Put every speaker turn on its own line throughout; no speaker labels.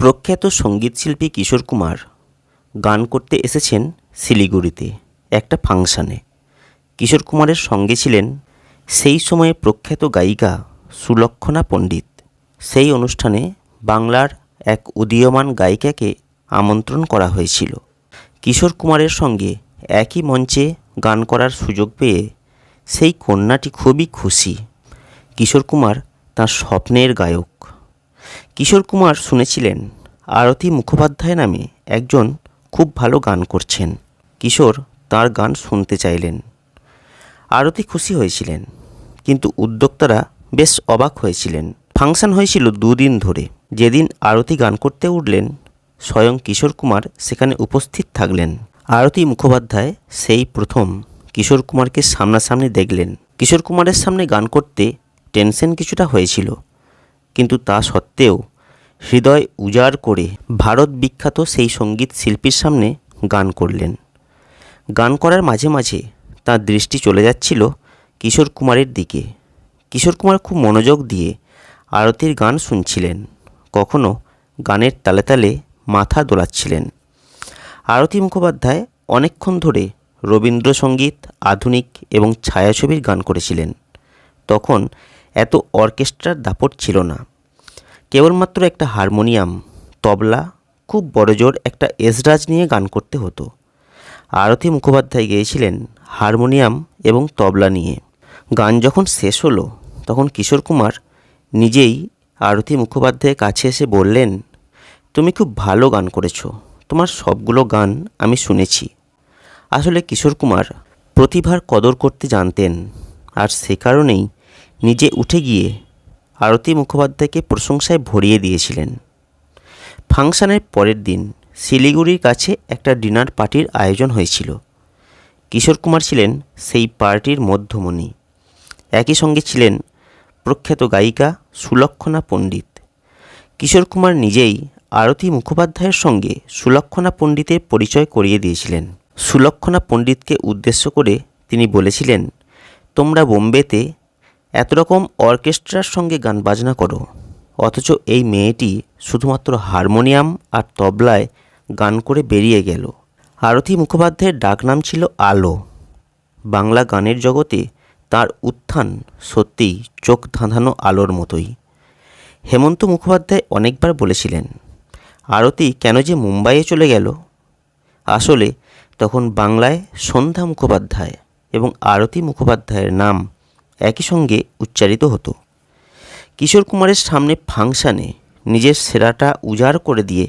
প্রখ্যাত সঙ্গীতশিল্পী কিশোর কুমার গান করতে এসেছেন শিলিগুড়িতে একটা ফাংশানে। কিশোর কুমারের সঙ্গে ছিলেন সেই সময়ে প্রখ্যাত গায়িকা সুলক্ষণা পণ্ডিত। সেই অনুষ্ঠানে বাংলার এক উদীয়মান গায়িকাকে আমন্ত্রণ করা হয়েছিল। কিশোর কুমারের সঙ্গে একই মঞ্চে গান করার সুযোগ পেয়ে সেই কন্যাটি খুবই খুশি। কিশোর কুমার তার স্বপ্নের গায়ক। কিশোর কুমার শুনেছিলেন, আরতি মুখোপাধ্যায় নামে একজন খুব ভালো গান করছেন। কিশোর তার গান শুনতে চাইলেন। আরতি খুশি হয়েছিলেন, কিন্তু উদ্যোক্তারা বেশ অবাক হয়েছিলেন। ফাংশন হয়েছিল দুদিন ধরে। যেদিন আরতি গান করতে উঠলেন, স্বয়ং কিশোর কুমার সেখানে উপস্থিত থাকলেন। আরতি মুখোপাধ্যায় সেই প্রথম কিশোর কুমারকে সামনাসামনি দেখলেন। কিশোর কুমারের সামনে গান করতে টেনশন কিছুটা হয়েছিল, কিন্তু তা সত্ত্বেও হৃদয় উজাড় করে ভারত বিখ্যাত সেই সংগীত শিল্পীর সামনে গান করলেন। গান করার মাঝে মাঝে তার দৃষ্টি চলে যাচ্ছিল কিশোর কুমারের দিকে। কিশোর কুমার খুব মনোযোগ দিয়ে আরতির গান শুনছিলেন। কখনো গানের তালে তালে মাথা দোলাচ্ছিলেন। আরতি মুখোপাধ্যায় অনেকক্ষণ ধরে রবীন্দ্রসঙ্গীত, আধুনিক এবং ছায়াছবির গান করেছিলেন। তখন এত অর্কেস্ট্রার দাপট ছিল না। কেবলমাত্র একটা হারমোনিয়াম, তবলা, খুব বড়জোর একটা এসরাজ নিয়ে গান করতে হতো। আরতি মুখোপাধ্যায় গেয়েছিলেন হারমোনিয়াম এবং তবলা নিয়ে। গান যখন শেষ হলো, তখন কিশোর কুমার নিজেই আরতি মুখোপাধ্যায়ের কাছে এসে বললেন, তুমি খুব ভালো গান করেছ। তোমার সবগুলো গান আমি শুনেছি। আসলে কিশোর কুমার প্রতিভার কদর করতে জানতেন, আর সে কারণেই নিজে উঠে গিয়ে আরতি মুখোপাধ্যায়কে প্রশংসায় ভরিয়ে দিয়েছিলেন। ফাংশনের পরের দিন শিলিগুড়ির কাছে একটা ডিনার পার্টির আয়োজন হয়েছিল। কিশোর কুমার ছিলেন সেই পার্টির মধ্যমণি। একই সঙ্গে ছিলেন প্রখ্যাত গায়িকা সুলক্ষণা পণ্ডিত। কিশোর কুমার নিজেই আরতি মুখোপাধ্যায়ের সঙ্গে সুলক্ষণা পণ্ডিতের পরিচয় করিয়ে দিয়েছিলেন। সুলক্ষণা পণ্ডিতকে উদ্দেশ্য করে তিনি বলেছিলেন, তোমরা বোম্বেতে এত রকম অর্কেস্ট্রার সঙ্গে গান বাজনা করো। অথচ এই মেয়েটি শুধুমাত্র হারমোনিয়াম আর তবলায় গান করে বেরিয়ে গেল। আরতি মুখোপাধ্যায়ের ডাকনাম ছিল আলো। বাংলা গানের জগতে তার উত্থান সত্যিই চোখ ধাঁধানো আলোর মতোই। হেমন্ত মুখোপাধ্যায় অনেকবার বলেছিলেন, আরতি কেন যে মুম্বাইয়ে চলে গেল? আসলে তখন বাংলায় সন্ধ্যা মুখোপাধ্যায় এবং আরতি মুখোপাধ্যায়ের নাম একই সঙ্গে উচ্চারিত হতো। কিশোর কুমারের সামনে ফাংশানে নিজের সেরাটা উজাড় করে দিয়ে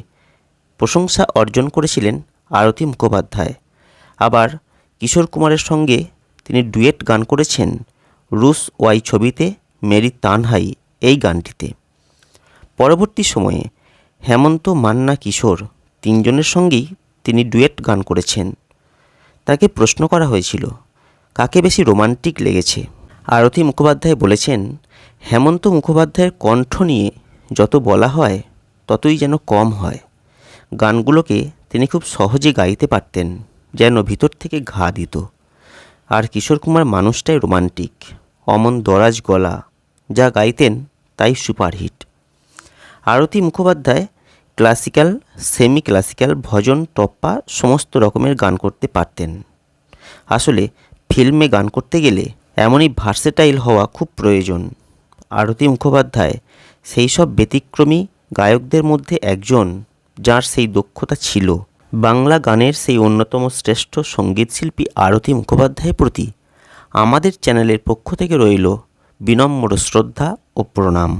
প্রশংসা অর্জন করেছিলেন আরতি মুখোপাধ্যায়। আবার কিশোর কুমারের সঙ্গে তিনি ডুয়েট গান করেছেন রুশ ওয়াই ছবিতে মেরি তানহাই এই গানটিতে। পরবর্তী সময়ে হেমন্ত মান্না কিশোর তিনজনের সঙ্গেই তিনি ডুয়েট গান করেছেন। তাকে প্রশ্ন করা হয়েছিল, কাকে বেশি রোমান্টিক লেগেছে? আরতি মুখোপাধ্যায় বলেছেন, হেমন্ত মুখোপাধ্যায়ের কণ্ঠ নিয়ে যত বলা হয়, ততই যেন কম হয়। গানগুলোকে তিনি খুব সহজে গাইতে পারতেন, যেন ভিতর থেকে ঘা দিত। আর কিশোর কুমার মানুষটাই রোমান্টিক। অমন দরাজ গলা, যা গাইতেন তাই superhit Arati Mukhopadhyay classical semi classical bhajan, tappa, সমস্ত রকমের গান করতে পারতেন। আসলে ফিল্মে গান করতে গেলে এমনই ভার্সেটাইল হওয়া খুব প্রয়োজন। আরতি মুখোপাধ্যায় সেই সব ব্যতিক্রমী গায়কদের মধ্যে একজন যার সেই দক্ষতা ছিল। বাংলা গানের সেই অন্যতম শ্রেষ্ঠ সঙ্গীতশিল্পী আরতি মুখোপাধ্যায়ের প্রতি আমাদের চ্যানেলের পক্ষ থেকে রইল বিনম্র শ্রদ্ধা ও প্রণাম।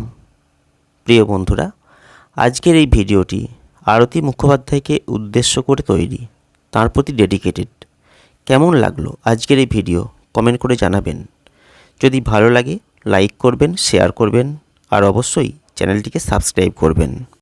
প্রিয় বন্ধুরা, আজকের এই ভিডিওটি আরতি মুখোপাধ্যায়কে উদ্দেশ্য করে তৈরি। তার প্রতি ডেডিকেটেড কেমন লাগল আজকের এই ভিডিও? কমেন্ট করে জানাবেন। যদি ভালো লাগে, লাইক করবেন, শেয়ার করবেন, আর অবশ্যই চ্যানেলটিকে সাবস্ক্রাইব করবেন।